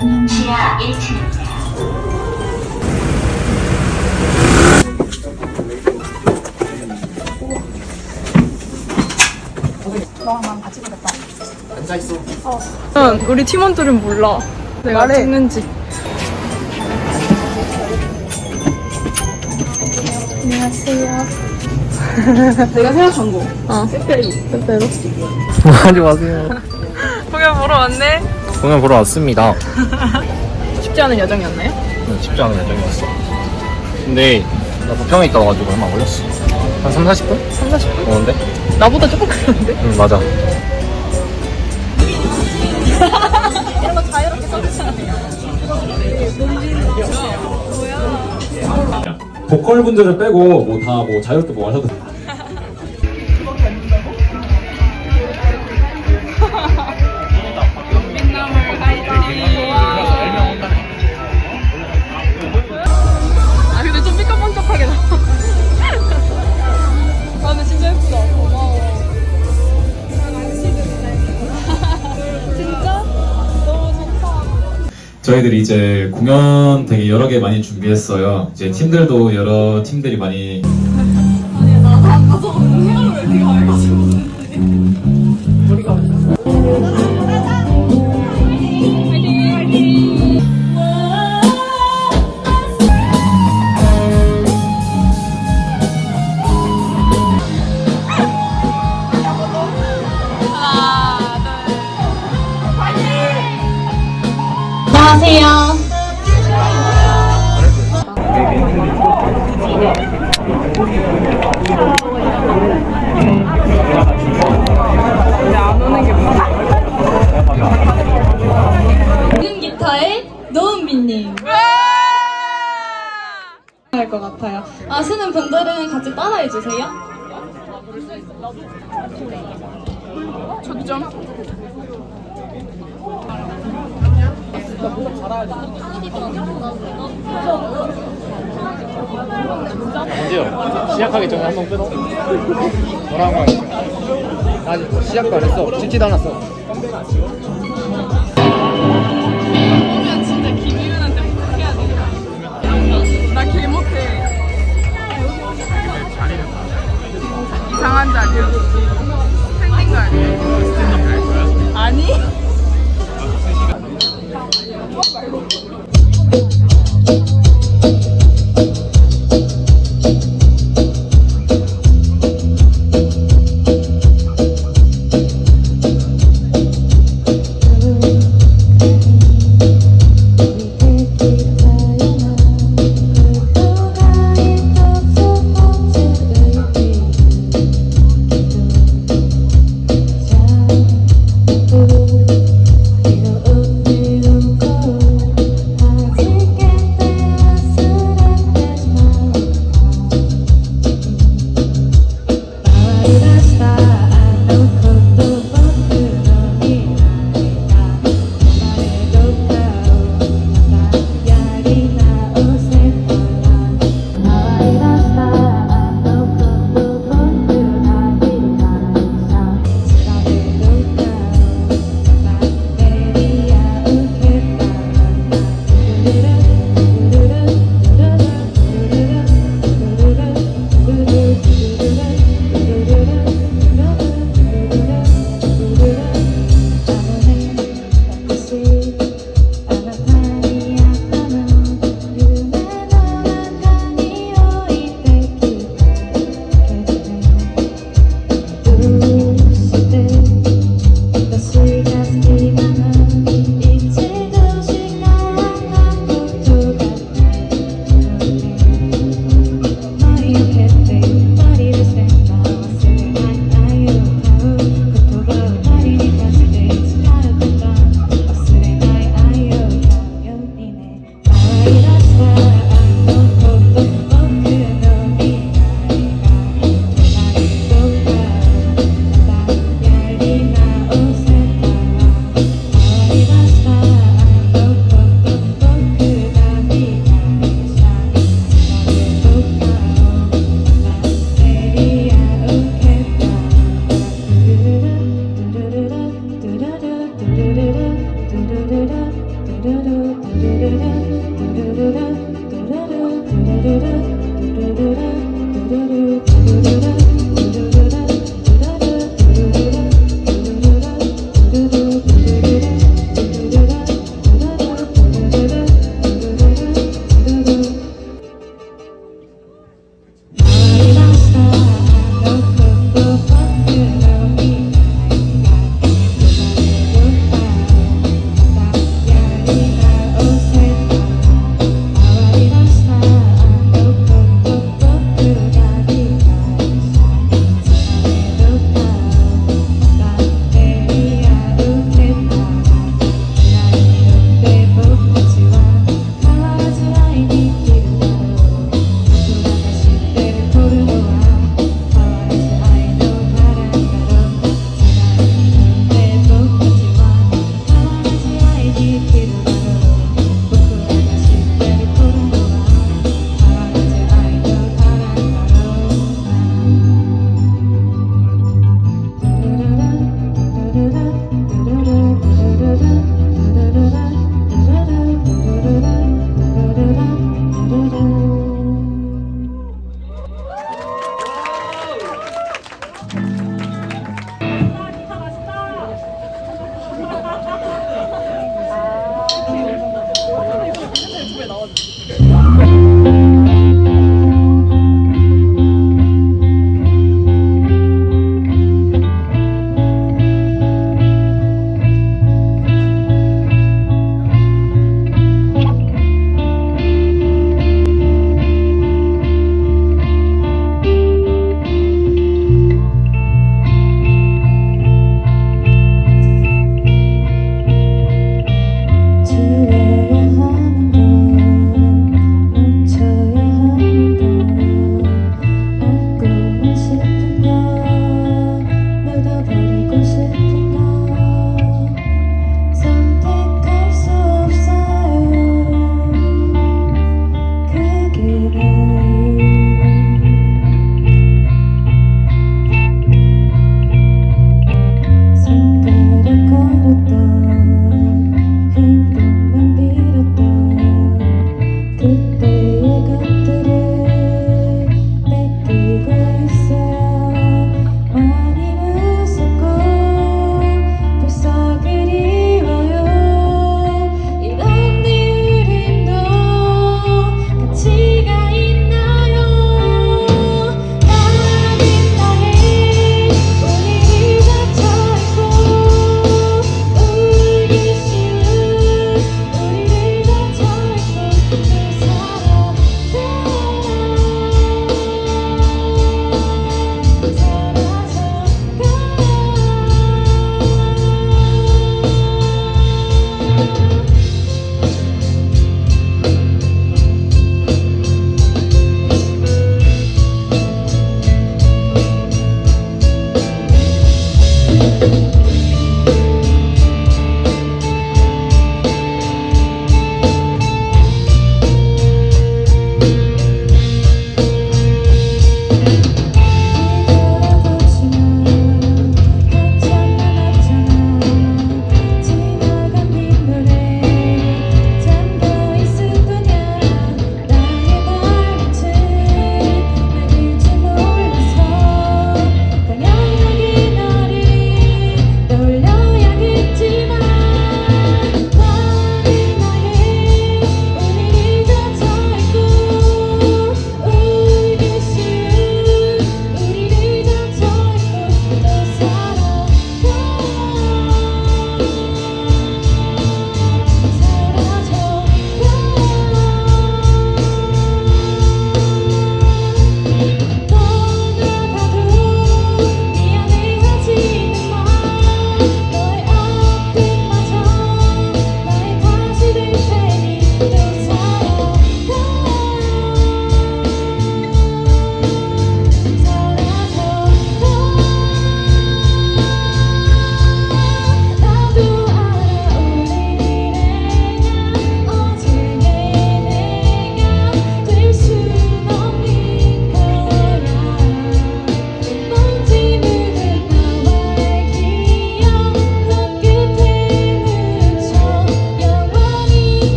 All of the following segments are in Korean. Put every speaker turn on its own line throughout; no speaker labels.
지하 1층입니다.
난 우리 팀원들은 몰라. 내가 찍는지. 안녕하세요. 내가 생각한 거. 어. 빼빼로. 빼빼로.
하지 마세요.
공연 보러 왔네.
공연 보러 왔습니다.
쉽지 않은 여정이었나요?
응, 쉽지 않은 여정이었어. 근데 나 부평에 있다 와가지고 얼마 안 걸렸어. 한 3, 40분?
3, 40분?
오는데?
나보다 조금 걸렸는데?
응, 맞아.
이런 거 자유롭게 써주시면
보컬 분들을 빼고 뭐 다 뭐 자유롭게 뭐 하셔도 돼요. 저희들이 이제 공연 되게 여러 개 많이 준비했어요. 이제 팀들도 여러 팀들이 많이
따라해 주세요.
초점.
언제요? 시작하기 전에 한번 끊어. 뭐라고 하지? 나 아직 시작도 안 했어. 찍지도 않았어.
이상한 지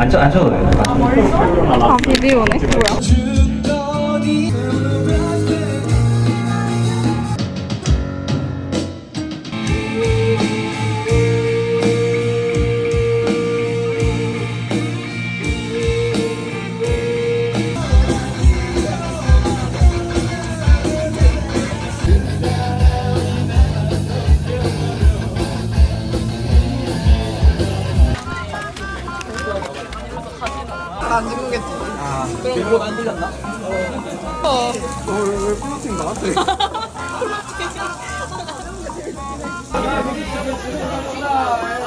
안 쳐도 돼요.
아 비디오네 뭐야 콜라팀 나왔대. 콜라팀.